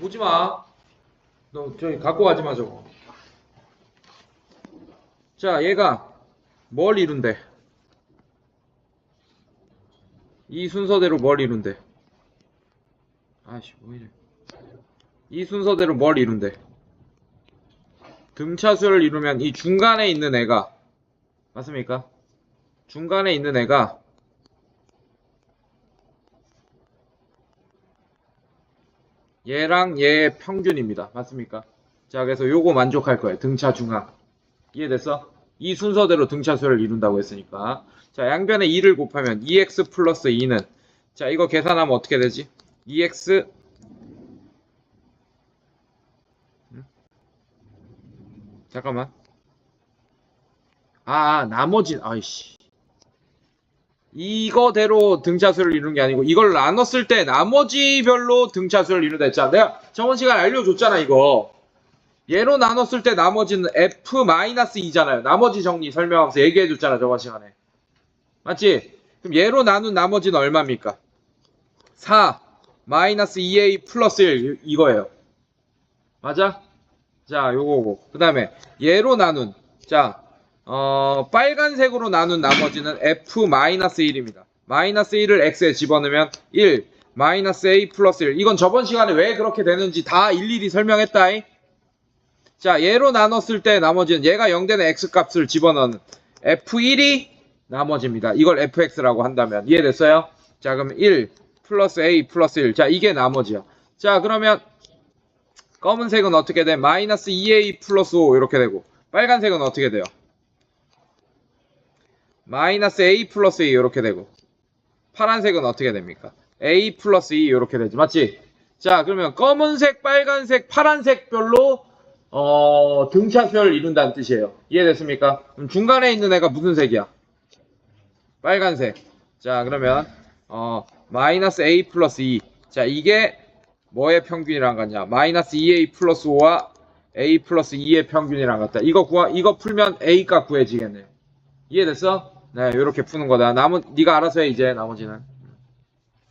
보지 마. 너 저기 갖고 가지 마 저거. 자, 얘가 뭘 이룬대? 이 순서대로 뭘 이룬대? 아씨, 뭐 이래. 이 순서대로 뭘 이룬대? 등차수를 이루면 이 중간에 있는 애가 맞습니까? 중간에 있는 애가 얘랑 얘의 평균입니다. 맞습니까? 자, 그래서 요거 만족할 거예요. 등차 중앙. 이해됐어? 이 순서대로 등차수를 이룬다고 했으니까. 자, 양변에 2를 곱하면 2x 플러스 2는 자, 이거 계산하면 어떻게 되지? 2x 음? 잠깐만. 아, 나머지 아이씨. 이거대로 등차수를 이루는 게 아니고 이걸 나눴을 때 나머지별로 등차수를 이룬다 했잖아. 내가 저번 시간에 알려줬잖아 이거. 얘로 나눴을 때 나머지는 f-2잖아요. 나머지 정리 설명하면서 얘기해줬잖아 저번 시간에. 맞지? 그럼 얘로 나눈 나머지는 얼마입니까? 4 마이너스 2a 플러스 1 이거예요. 맞아? 자 요거고 그 다음에 얘로 나눈 자 어, 빨간색으로 나눈 나머지는 f-1입니다. 마이너스 1을 x에 집어넣으면 1, 마이너스 a 플러스 1. 이건 저번 시간에 왜 그렇게 되는지 다 일일이 설명했다. 이 자, 얘로 나눴을 때 나머지는 얘가 0되는 x 값을 집어넣는 f1이 나머지입니다. 이걸 fx라고 한다면 이해됐어요? 자, 그럼 1 플러스 a 플러스 1. 자, 이게 나머지야. 자, 그러면 검은색은 어떻게 돼? 마이너스 2a 플러스 5 이렇게 되고 빨간색은 어떻게 돼요? 마이너스 a 플러스 2 이렇게 되고 파란색은 어떻게 됩니까? a 플러스 2 이렇게 되지 맞지? 자 그러면 검은색, 빨간색, 파란색별로 어, 등차수를 이룬다는 뜻이에요. 이해됐습니까? 그럼 중간에 있는 애가 무슨 색이야? 빨간색. 자 그러면 어, 마이너스 a 플러스 2. 자 이게 뭐의 평균이랑 같냐? 마이너스 2a 플러스 5와 a 플러스 2의 평균이랑 같다. 이거 구하, 이거 풀면 a 값 구해지겠네요. 이해됐어? 네, 이렇게 푸는 거다. 남은 네가 알아서 해 이제 나머지는.